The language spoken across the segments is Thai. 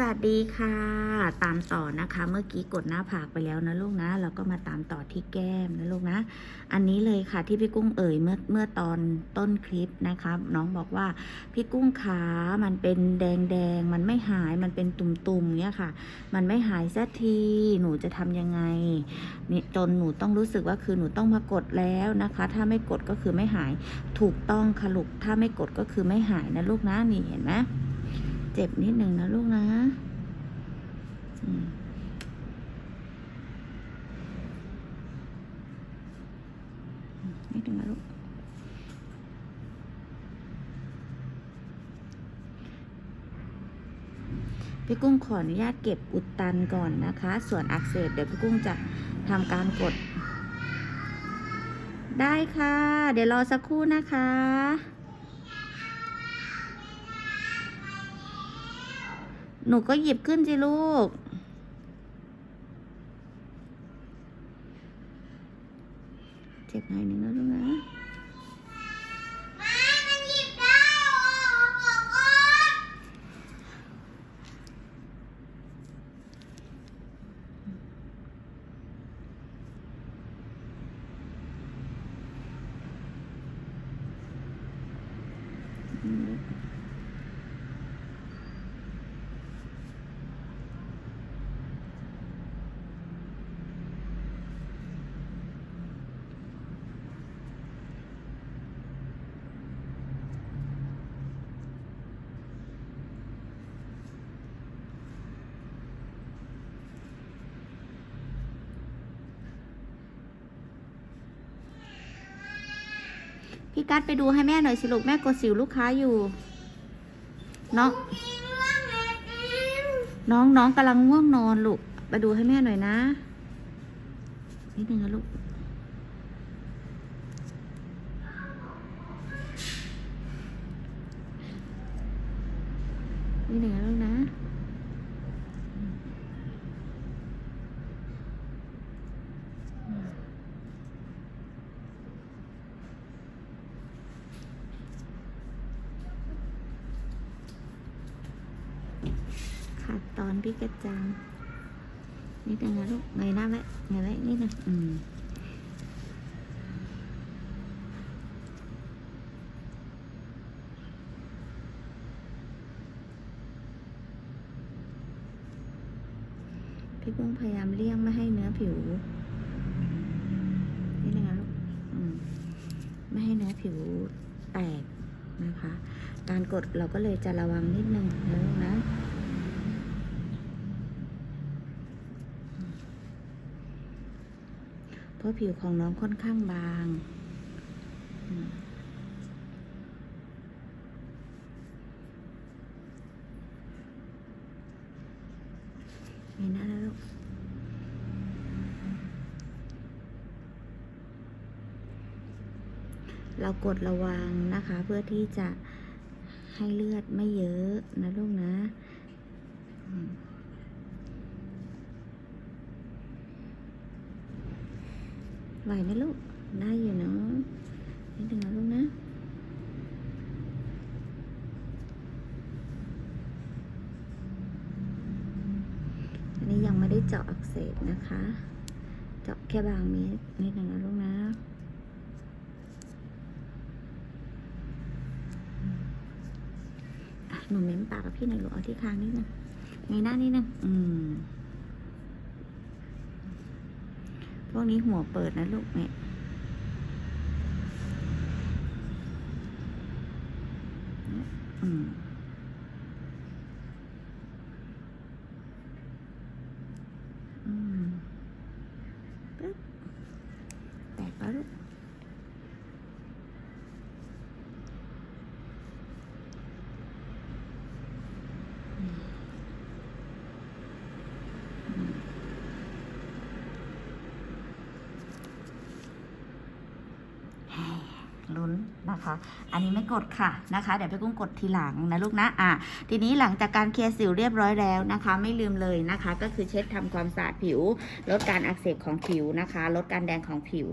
วัสดีค่ะ ตามต่อนะคะ เมื่อกี้กดหน้าผากไปแล้วนะลูกนะ แล้วก็มาตามต่อที่แก้มนะลูกนะ อันนี้เลยค่ะที่พี่กุ้งเอ่ยเมื่อเมื่อตอนต้นคลิปนะคะ น้องบอกว่าพี่กุ้งขามันเป็นแดงแดงมันไม่หายมันเป็นตุ่มๆเนี่ยค่ะ มันไม่หายสักทีหนูจะทำยังไงนี่จนหนูต้องรู้สึกว่าคือหนูต้องมากดแล้วนะคะ ถ้าไม่กดก็คือไม่หายถูกต้องค่ะลูกถ้าไม่กดก็คือไม่หายนะลูกนะนี่เห็นไหม เจ็บนิดหนึ่งนะลูกนะนิดหนึ่งนะลูก พี่กุ้งขออนุญาตเก็บอุดตันก่อนนะคะ ส่วนอักเสบเดี๋ยวพี่กุ้งจะทำการกด ได้ค่ะ เดี๋ยวรอสักครู่นะคะ หนูก็หยิบขึ้นสิลูก เจ็บหน่อยนึงแล้วลูกนะอืม พี่กัดไปดูให้แม่หน่อยสิลูกแม่กดสิวลูกค้าอยู่ น้องน้องน้องกำลังง่วงนอนลูกไปดูให้แม่หน่อยนะนิดนึงนะลูก นิดนึงนะลูกนะ ขาด ตอนพี่กระจังนิดนึงนะลูกเงยหน้าไว้เงยไว้นิดนึงอืมพี่กุ้งพยายามเลี่ยงไม่ให้เนื้อผิวนิดนึงนะลูกมไม่ให้เนื้อผิวแตกนะคะ การกดเราก็เลยจะระวังนิดนึงนะลูกนะ เพราะผิวของน้องค่อนข้างบางอืมมีหน้าแล้วลูกเรากดระวังนะคะเพื่อที่จะให้เลือดไม่เยอะนะลูกนะ ไหวไหมลูก ได้อยู่เนาะนิดนึงนะลูกนะ อันนี้ยังไม่ได้เจาะอักเสบนะคะ เจาะแค่บางเม็ดนิดนึงนะลูกนะอะหนูเม้มปากกับพี่หน่อยลูกเอาที่คางนิดนึงไงหน้านิดนึงอืม พวกนี้หัวเปิดนะลูกเนี่ยอืม อืมปึ๊บแตกแล้วลูก ลุ้ นะคะ อันนี้ไม่กดค่ะนะคะ เดี๋ยวพี่กุ้งกดทีหลังนะลูกนะ อะ ทีนี้หลังจากการเคลียร์สิวเรียบร้อยแล้วนะคะ ไม่ลืมเลยนะคะ ก็คือเช็ดทำความสะอาดผิว ลดการอักเสบของผิวนะคะ ลดการแดงของผิว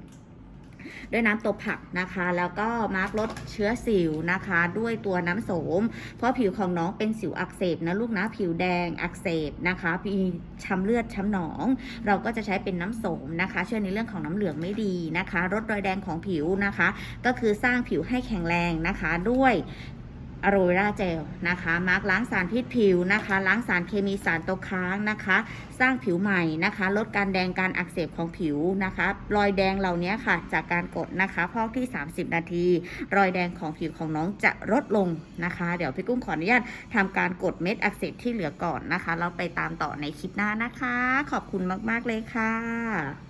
ด้วยน้ำตัวผักนะคะ แล้วก็มาร์กลดเชื้อสิวนะคะ ด้วยตัวน้ำโสม เพราะผิวของน้องเป็นสิวอักเสบนะลูกนะผิวแดงอักเสบนะคะมีช้ำเลือดช้ำหนอง เราก็จะใช้เป็นน้ำโสมนะคะ ช่วยในเรื่องของน้ำเหลืองไม่ดีนะคะลดรอยแดงของผิวนะคะ ก็คือสร้างผิวให้แข็งแรงนะคะ ด้วย อโรราเจลนะคะมาร์กล้างสารพิษผิวนะคะ ล้างสารเคมีสารตกค้างนะคะ สร้างผิวใหม่นะคะ ลดการแดงการอักเสบของผิวนะคะ รอยแดงเหล่านี้ค่ะ จากการกดนะคะพอกที่ 30 นาที รอยแดงของผิวของน้องจะลดลงนะคะ เดี๋ยวพี่กุ้งขออนุญาตทำการกดเม็ดอักเสบที่เหลือก่อนนะคะ เราไปตามต่อในคลิปหน้านะคะ ขอบคุณมากๆเลยค่ะ